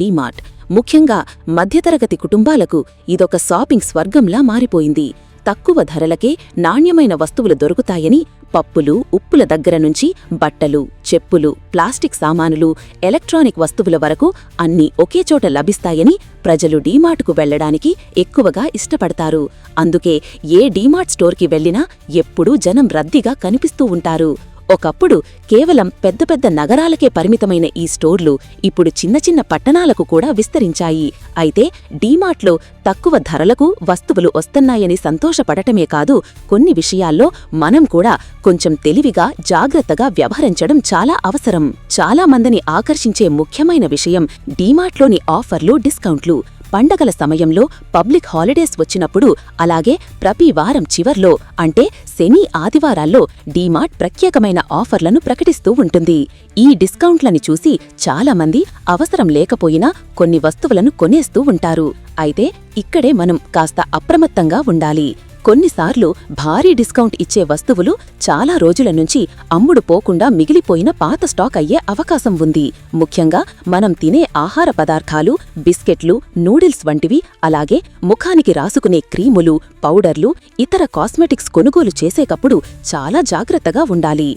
డీమార్ట్. ముఖ్యంగా మధ్యతరగతి కుటుంబాలకు ఇదొక షాపింగ్ స్వర్గంలా మారిపోయింది. తక్కువ ధరలకే నాణ్యమైన వస్తువులు దొరుకుతాయని పప్పులు ఉప్పుల దగ్గర నుంచి బట్టలు చెప్పులు ప్లాస్టిక్ సామానులు ఎలక్ట్రానిక్ వస్తువుల వరకు అన్నీ ఒకేచోట లభిస్తాయని ప్రజలు డీమార్ట్కు వెళ్ళడానికి ఎక్కువగా ఇష్టపడతారు. అందుకే ఏ డీమార్ట్ స్టోర్కి వెళ్ళినా ఎప్పుడూ జనం రద్దీగా కనిపిస్తూ ఉంటారు. ఒకప్పుడు కేవలం పెద్ద పెద్ద నగరాలకే పరిమితమైన ఈ స్టోర్లు ఇప్పుడు చిన్న చిన్న పట్టణాలకు కూడా విస్తరించాయి. అయితే డీమార్ట్లో తక్కువ ధరలకు వస్తువులు వస్తున్నాయని సంతోషపడటమే కాదు కొన్ని విషయాల్లో మనం కూడా కొంచెం తెలివిగా జాగ్రత్తగా వ్యవహరించడం చాలా అవసరం. చాలా మందిని ఆకర్షించే ముఖ్యమైన విషయం డీమార్ట్లోని ఆఫర్లు డిస్కౌంట్లు. పండగల సమయంలో పబ్లిక్ హాలిడేస్ వచ్చినప్పుడు అలాగే ప్రతి వారం చివర్లో అంటే శని ఆదివారాల్లో డీమార్ట్ ప్రత్యేకమైన ఆఫర్లను ప్రకటిస్తూ ఉంటుంది. ఈ డిస్కౌంట్లని చూసి చాలామంది అవసరం లేకపోయినా కొన్ని వస్తువులను కొనేస్తూ ఉంటారు. అయితే ఇక్కడే మనం కాస్త అప్రమత్తంగా ఉండాలి. కొన్నిసార్లు భారీ డిస్కౌంట్ ఇచ్చే వస్తువులు చాలా రోజుల నుంచి అమ్ముడు పోకుండా మిగిలిపోయిన పాత స్టాక్ అయ్యే అవకాశం ఉంది. ముఖ్యంగా మనం తినే ఆహార పదార్థాలు బిస్కెట్లు నూడిల్స్ వంటివి అలాగే ముఖానికి రాసుకునే క్రీములు పౌడర్లు ఇతర కాస్మెటిక్స్ కొనుగోలు చేసేటప్పుడు చాలా జాగ్రత్తగా ఉండాలి.